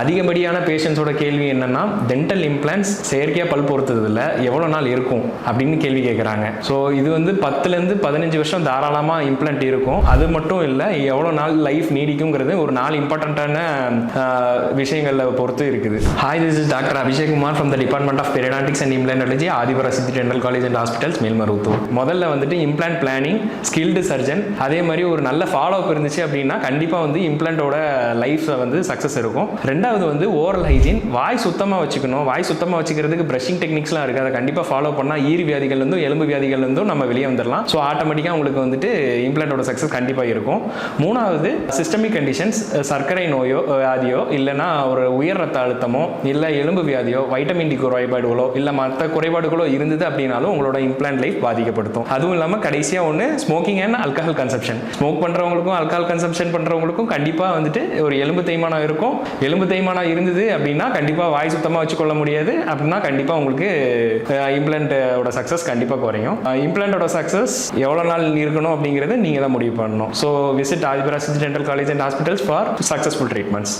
அதிகப்படியான பேஷண்ட்ஸோட கேள்வி என்னன்னா டென்டல் இம்ப்ளான்ஸ் செயற்கையாக பல் பொறுத்ததில்ல எவ்வளோ நாள் இருக்கும் அப்படின்னு கேள்வி கேட்குறாங்க ஸோ இது வந்து பத்துலேருந்து பதினஞ்சு வருஷம் தாராளமாக இம்ப்ளான்ட் இருக்கும். அது மட்டும் இல்லை எவ்வளோ நாள் லைஃப் நீடிக்குங்கிறது ஒரு நாலு இம்பார்ட்டண்ட்டான விஷயங்களில் பொறுத்து இருக்குது. Hi this is doctor Abhishek Kumar from the department of periodontics and implantology Adhiparasakthi dental college and hospitals Melmaruvathur முதல்ல வந்துட்டு இம்ப்ளான்ட் பிளானிங் ஸ்கில்டு சர்ஜன் அதே மாதிரி ஒரு நல்ல ஃபாலோ அப் இருந்துச்சு அப்படின்னா கண்டிப்பாக வந்து இம்ப்ளான்ட்டோட லைஃப்பில் வந்து சக்ஸஸ் இருக்கும். ரெண்டாவது வந்து ஓரல் ஹைஜீன் வாய் சுத்தமாக வச்சுக்கணும். வாய் சுத்தமாக வச்சுக்கிறதுக்கு ப்ரஷிங் டெக்னிக்ஸ்லாம் இருக்குது அதை கண்டிப்பாக ஃபாலோ பண்ணால் ஈர் வியாதிகள் இருந்தும் எலும்பு வியாதிகள் இருந்தும் நம்ம வெளியே வந்துடலாம் ஸோ ஆட்டோமேட்டிக்காக உங்களுக்கு வந்துட்டு இம்ப்ளான்ட்டோட சக்ஸஸ் கண்டிப்பாக இருக்கும். மூணாவது சிஸ்டமிக் கண்டிஷன்ஸ் சர்க்கரை நோயோ வியாதியோ இல்லைன்னா ஒரு உயர் ரத்த அழுத்தமோ இல்லை எலும்பு வியாதியோ வைட்டமின் டி குறைபாடுகளோ இல்லை மற்ற குறைபாடுகளோ இருந்தது அப்படின்னாலும் உங்களோட இம்ப்ளான்ட் லைஃப் பாதிக்கப்படுத்தும். அதுவும் இல்லாமல் கடைசியாக ஒன்று smoking and alcohol consumption smoke பண்ணுறவங்களுக்கும் alcohol consumption பண்ணுறவங்களுக்கும் கண்டிப்பாக வந்துட்டு ஒரு எலும்பு தேய்மானம் இருக்கும். எலும்பு தேய்மானம் இருந்தது அப்படின்னா கண்டிப்பாக வாய் சுத்தமாக வச்சுக்கொள்ள முடியாது. அப்படின்னா கண்டிப்பாக உங்களுக்கு இம்ப்ளான்ட்டோட சக்ஸஸ் கண்டிப்பாக குறையும். இம்ப்ளான்ட்டோட சக்ஸஸ் எவ்வளோ நாள் இருக்கணும் அப்படிங்கிறது நீங்கள் தான் முடிவு பண்ணணும். So visit Adhiparasi dental college and hospitals for successful treatments